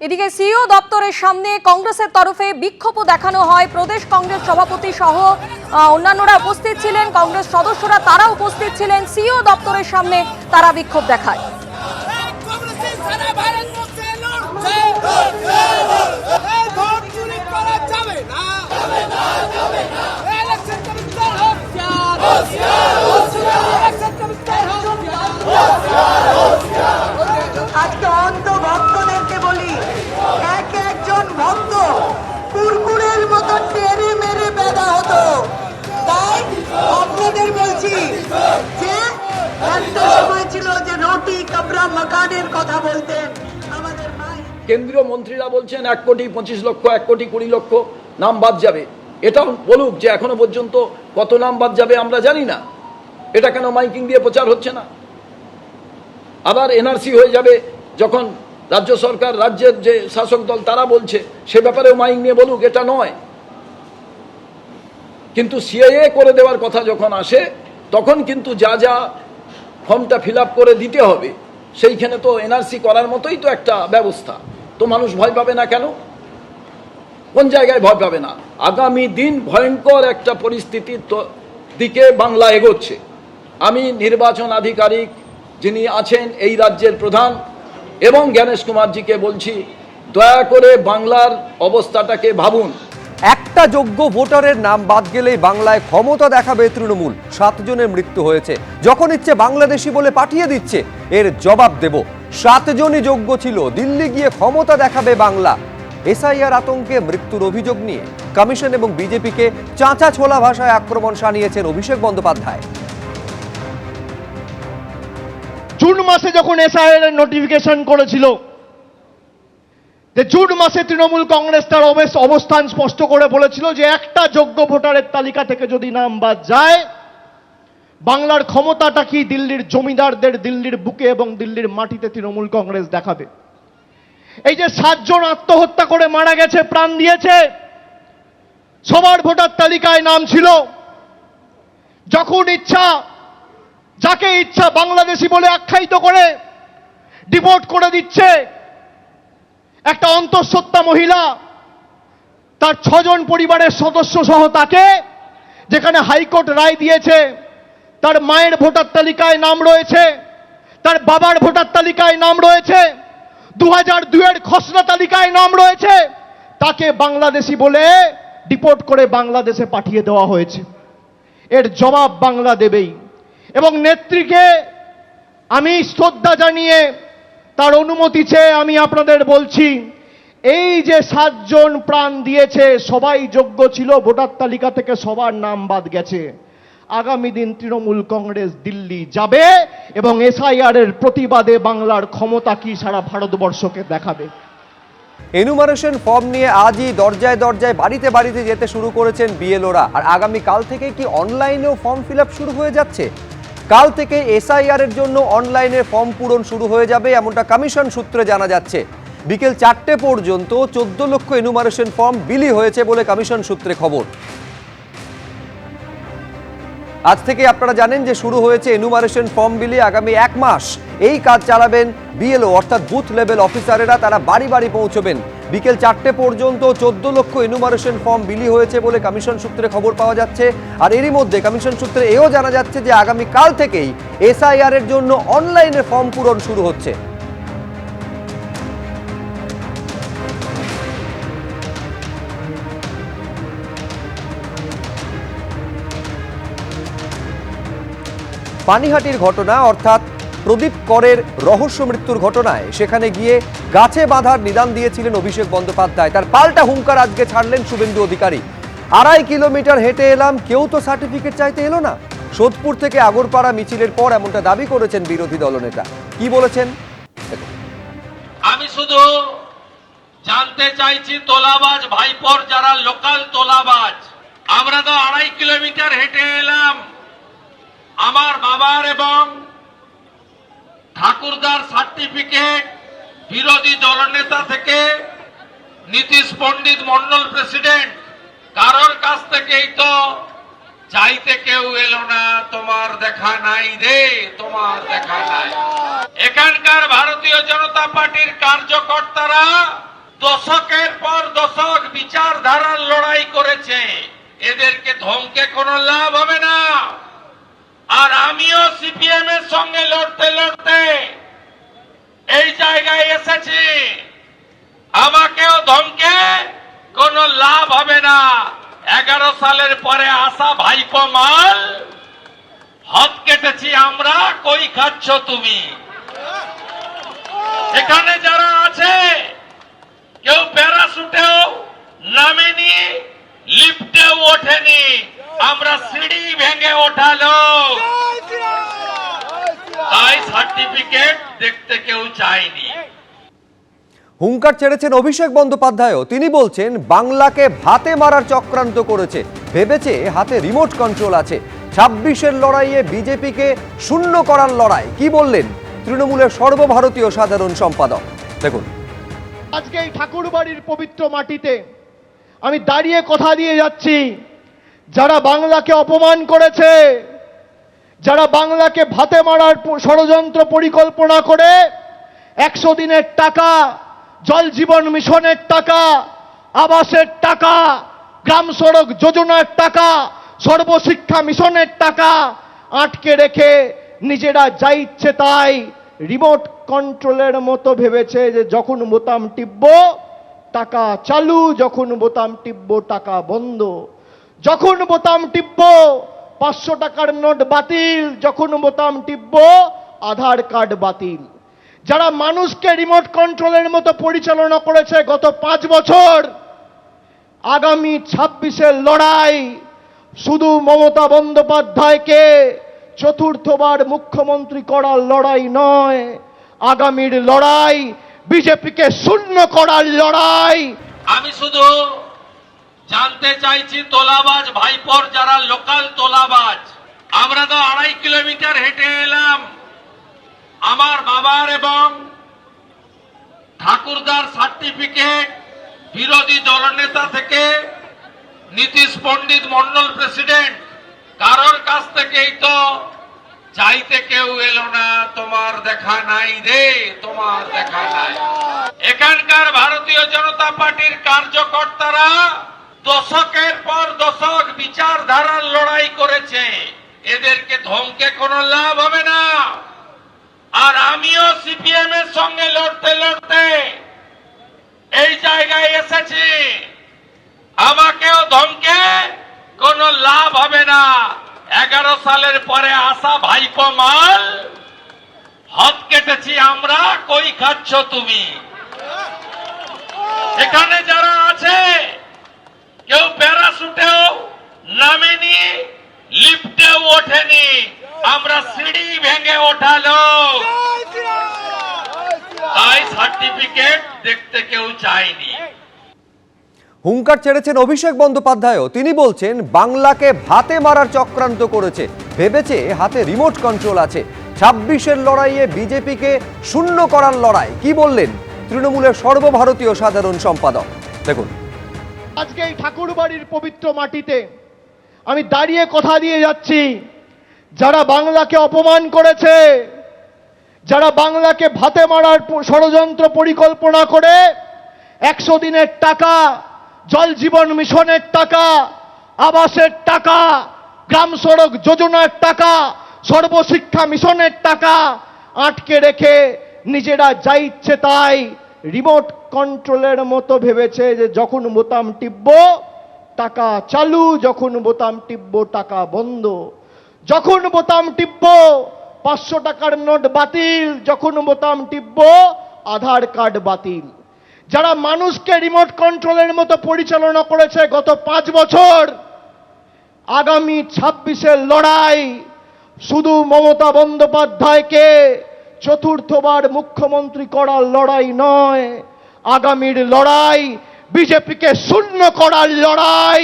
এদিকে সিও দপ্তরের সামনে কংগ্রেসের তরফে বিক্ষোভও দেখানো হয়। প্রদেশ কংগ্রেস সভাপতি সহ অন্যান্যরা উপস্থিত ছিলেন। কংগ্রেস সদস্যরা তারা উপস্থিত ছিলেন। সিও দপ্তরের সামনে তারা বিক্ষোভ দেখায় কংগ্রেসের সারা ভারতবর্ষে লড়ছে এই ভোট চুরি করা যাবে না ইলেকশন কমিশন হোশিয়ার ইলেকশন কমিশন আজকে অন্ধ ভক্তদেরকে বলি এক একজন ভক্ত কুরকুরের মতো টেনে মেরে বেদা হতো তাই আপনাদের বলছি যে একটা সময় ছিল যে রুটি কাবরা মাকানের কথা বলতেন। আমাদের কেন্দ্রীয় মন্ত্রীরা বলছেন, এক কোটি পঁচিশ লক্ষ, এক কোটি কুড়ি লক্ষ নাম বাদ যাবে। এটাও বলুক যে এখনও পর্যন্ত কত নাম বাদ যাবে আমরা জানি না। এটা কেন মাইকিং দিয়ে প্রচার হচ্ছে না? আবার এনআরসি হয়ে যাবে, যখন রাজ্য সরকার, রাজ্যের যে শাসক দল, তারা বলছে, সে ব্যাপারেও মাইক নিয়ে বলুক, এটা নয়। কিন্তু সিএএ করে দেওয়ার কথা যখন আসে, তখন কিন্তু যা যা ফর্মটা ফিল করে দিতে হবে। সেইখানে তো এনআরসি করার মতোই তো একটা ব্যবস্থা। তো মানুষ ভয় পাবে না কেন? কোন জায়গায় ভয় পাবে না? আগামী দিন ভয়ঙ্কর একটা পরিস্থিতির দিকে বাংলা এগোচ্ছে। আমি নির্বাচন আধিকারিক যিনি আছেন এই রাজ্যের প্রধান এবং জ্ঞানেশ কুমারজিকে বলছি, দয়া করে বাংলার অবস্থাটাকে ভাবুন। একটা যোগ্য ভোটারের নাম বাদ গেলেই বাংলায় ক্ষমতা দেখাবে তৃণমূল। সাতজনের মৃত্যু হয়েছে। যখন ইচ্ছে বাংলাদেশি বলে পাঠিয়ে দিচ্ছে, এর জবাব দেব। সাতজনই যোগ্য ছিল। দিল্লি গিয়ে ক্ষমতা দেখাবে বাংলা। এসআইআর আতঙ্কে মৃত্যুর অভিযোগ নিয়ে কমিশন এবং বিজেপিকে চাঁচা ছোলা ভাষায় আক্রমণ সানিয়েছেন অভিষেক বন্দ্যোপাধ্যায়। জুন মাসে যখন এসআইআর নোটিফিকেশন করেছিল যে জুন মাসে তৃণমূল কংগ্রেস তার অবস্থান স্পষ্ট করে বলেছিল যে একটা যোগ্য ভোটারের তালিকা থেকে যদি নাম বাদ যায়, বাংলার ক্ষমতাটা কি দিল্লির জমিদারদের দিল্লির বুকে এবং দিল্লির মাটিতে তৃণমূল কংগ্রেস দেখাবে? এই যে সাতজন আত্মহত্যা করে মারা গেছে, প্রাণ দিয়েছে, সবার ভোটার তালিকায় নাম ছিল। যখন ইচ্ছা, যাকে ইচ্ছা বাংলাদেশি বলে আখ্যায়িত করে, ডিপোর্ট করে দিচ্ছে একটা অন্তঃসত্ত্বা মহিলা, তার ছজন পরিবারের সদস্য সহ তাকে, যেখানে হাইকোর্ট রায় দিয়েছে, তার মায়ের ভোটার তালিকায় নাম রয়েছে, তার বাবার ভোটার তালিকায় নাম রয়েছে দু হাজার দুয়ের খসড়া তালিকায় নাম রয়েছে, তাকে বাংলাদেশি বলে ডিপোর্ট করে বাংলাদেশে পাঠিয়ে দেওয়া হয়েছে। এর জবাব বাংলা দেবেই। এবং নেত্রীকে আমি শ্রদ্ধা জানিয়ে তার অনুমতি চেয়ে আমি আপনাদের বলছি, এই যে সাতজন প্রাণ দিয়েছে, সবাই যোগ্য ছিল, ভোটার তালিকা থেকে সবার নাম বাদ গেছে। আগামী দিন তৃণমূল কংগ্রেস দিল্লি যাবে এবং এসআইআর এর প্রতিবাদে বাংলার ক্ষমতা কি সারা ভারতবর্ষকে দেখাবে। এনুমারেশন ফর্ম নিয়ে আজই দরজায় দরজায় বাড়িতে বাড়িতে যেতে শুরু করেছেন বিএলওরা। আর আগামী কাল থেকে কি অনলাইনেও ফর্ম ফিল শুরু হয়ে যাচ্ছে? কাল থেকে এসআইআর এর জন্য অনলাইনে ফর্ম পূরণ শুরু হয়ে যাবে, এমনটা কমিশন সূত্রে জানা যাচ্ছে। বিকেল চারটে পর্যন্ত চোদ্দ লক্ষ এনুমারেশন ফর্ম বিলি হয়েছে বলে কমিশন সূত্রে খবর। আজ থেকে আপনারা জানেন যে শুরু হয়েছে এনুমারেশন ফর্ম বিলি আগামী এক মাস। এই কাজ চালাবেন বিএলও, অর্থাৎ বুথ লেভেল অফিসারেরা, তারা বাড়ি বাড়ি পৌঁছবেন। বিকেল চারটে পর্যন্ত চোদ্দ লক্ষ এনুমারেশন ফর্ম বিলি হয়েছে বলে কমিশন সূত্রে খবর পাওয়া যাচ্ছে। আর এরই মধ্যে কমিশন সূত্রে এও জানা যাচ্ছে যে আগামী কাল থেকেই এসআইআর এর জন্য অনলাইনে ফর্ম পূরণ শুরু হচ্ছে। পানিহাটির ঘটনা, অর্থাৎ প্রদীপ করের রহস্য মৃত্যুর ঘটনায়। সেখানে গিয়ে গাছে বাঁধার নিদান দিয়েছিলেন অভিষেক বন্দ্যোপাধ্যায়। তার পাল্টা হুঙ্কার আজকে ছাড়লেন শুভেন্দু অধিকারী। আড়াই কিলোমিটার হেঁটে এলাম, কেউ তো সার্টিফিকেট চাইতে এলো না। সোদপুর থেকে আগরপাড়া মিছিলের পর এমনটা দাবি করেছেন বিরোধী দলনেতা। কি বলেছেন? আমি শুধু জানতে চাইছি, তোলাবাজ ভাইপর যারা লোকাল তোলাবাজ, আমরা তো আড়াই কিলোমিটার হেঁটে এলাম। আমার বাবার এবং ঠাকুরদার সার্টিফিকেট বিরোধী দলনেতা থেকে নীতিশ পণ্ডিত মন্ডল প্রেসিডেন্ট, কারোর কাছ থেকেই তো চাইতে কেউ এলো না, তোমার দেখা নাই রে, তোমার দেখা নাই। এখানকার ভারতীয় জনতা পার্টির কার্যকর্তারা দশকের পর দশক বিচারধারার লড়াই করেছে। এদেরকে ধমকে কোনো লাভ হবে না। সিপিএম এর সঙ্গে লড়তে লড়তে এই জায়গায় এসেছি। আমাকেও ধমকে, কোন লাভ হবে না। এগারো সালের পরে আসা ভাইপো মাল হাত কেটেছি আমরা, কই খাচ্ছ তুমি? এখানে যারা আছে, কেউ প্যারাশুটেও নামেনি, লিফটেও ওঠেনি। আমরা সিঁড়ি ভেঙে ওঠালো। তাই সার্টিফিকেট দেখতে কেউ চায়নি। হুঙ্কার ছেড়েছেন অভিষেক বন্দ্যোপাধ্যায়ও। তিনি বলছেন বাংলাকে ভাতে মারার চক্রান্ত করেছে। ভেবেছে হাতে রিমোট কন্ট্রোল আছে। ছাব্বিশের লড়াইয়ে বিজেপিকে শূন্য করার লড়াই। কি বললেন তৃণমূলের সর্বভারতীয় সাধারণ সম্পাদক? দেখুন। আজকে এই ঠাকুরবাড়ির পবিত্র মাটিতে আমি দাঁড়িয়ে কথা দিয়ে যাচ্ছি। যারা বাংলাকে অপমান করেছে যারা বাংলাকে ভাতে মারার ষড়যন্ত্র পরিকল্পনা করে, একশো দিনের টাকা, জল জীবন মিশনের টাকা, আবাসের টাকা, গ্রাম সড়ক যোজনার টাকা, সর্বশিক্ষা মিশনের টাকা আটকে রেখে নিজেরা যা ইচ্ছে তাই রিমোট কন্ট্রোলের মতো ভেবেছে যে যখন বোতাম টিপব, টাকা চালু, যখন বোতাম টিপব, টাকা বন্ধ। যখন বোতাম টিপব পাঁচশো টাকার নোট বাতিল, যখন বোতাম টিপব, আধার কার্ড বাতিল। যারা মানুষকে রিমোট কন্ট্রোলের মতো পরিচালনা করেছে গত পাঁচ বছর, আগামী ছাব্বিশের লড়াই শুধু মমতা বন্দ্যোপাধ্যায়কে চতুর্থবার মুখ্যমন্ত্রী করার লড়াই নয়, আগামীর লড়াই, বিজেপিকে শূন্য করার লড়াই। আমি শুধু জানতে চাইছি তোলাবাজ ভাইপর যারা লোকাল তোলাবাজ। আমরা তো আড়াই কিলোমিটার হেঁটে এলাম। আমার বাবার এবং ঠাকুরদার সার্টিফিকেট বিরোধী দলনেতা থেকে নীতিশ পণ্ডিত মন্ডল প্রেসিডেন্ট, কারোর কাছ থেকেই তো চাইতে কেউ এলো না, তোমার দেখা নাই রে, তোমার দেখা নাই। এখানকার ভারতীয় জনতা পার্টির কার্যকর্তারা দশকের পর দশক বিচারধারার লড়াই করেছে। এদেরকে ধমকে কোনো লাভ হবে না। আর আমিও সিপিএম এর সঙ্গে লড়তে লড়তে এই জায়গায় এসেছি। আমাকেও ধমকে কোনো লাভ হবে না। এগারো সালের পরে আসা ভাইপো মাল হাত কেটেছি আমরা, কই খাচ্ছ তুমি? এখানে যারা আছে কেউ প্যারাশুটেও নামেনি লিফটেও ওঠেনি। আমরা সিঁড়ি ভেঙে ওঠালো। তাই সার্টিফিকেট দেখতে কেউ চায়নি। হুঙ্কার ছেড়েছেন অভিষেক বন্দ্যোপাধ্যায়ও। তিনি বলছেন, বাংলাকে ভাতে মারার চক্রান্ত করেছে। ভেবেছে হাতে রিমোট কন্ট্রোল আছে। ছাব্বিশের লড়াইয়ে বিজেপিকে শূন্য করার লড়াই। কি বললেন তৃণমূলের সর্বভারতীয় সাধারণ সম্পাদক? দেখুন। আজকে এই ঠাকুরবাড়ির পবিত্র মাটিতে আমি দাঁড়িয়ে কথা দিয়ে যাচ্ছি। যারা বাংলাকে অপমান করেছে, যারা বাংলাকে ভাতে মারার ষড়যন্ত্র পরিকল্পনা করে, একশো দিনের টাকা, জল জীবন মিশনের টাকা, আবাসের টাকা, গ্রাম সড়ক যোজনার টাকা, সর্বশিক্ষা মিশনের টাকা আটকে রেখে নিজেরা যা ইচ্ছে তাই রিমোট কন্ট্রোলের মতো ভেবেছে যে যখন বোতাম টিপব, টাকা চালু, যখন বোতাম টিপব, টাকা বন্ধ। যখন বোতাম টিপব, পাঁচশো টাকার নোট বাতিল। যখন বোতাম টিপব, আধার কার্ড বাতিল। যারা মানুষকে রিমোট কন্ট্রোলের মতো পরিচালনা করেছে গত পাঁচ বছর, আগামী ছাব্বিশের লড়াই শুধু মমতা বন্দ্যোপাধ্যায়কে চতুর্থবার মুখ্যমন্ত্রী করার লড়াই নয়। আগামীর লড়াই বিজেপিকে শূন্য করার লড়াই।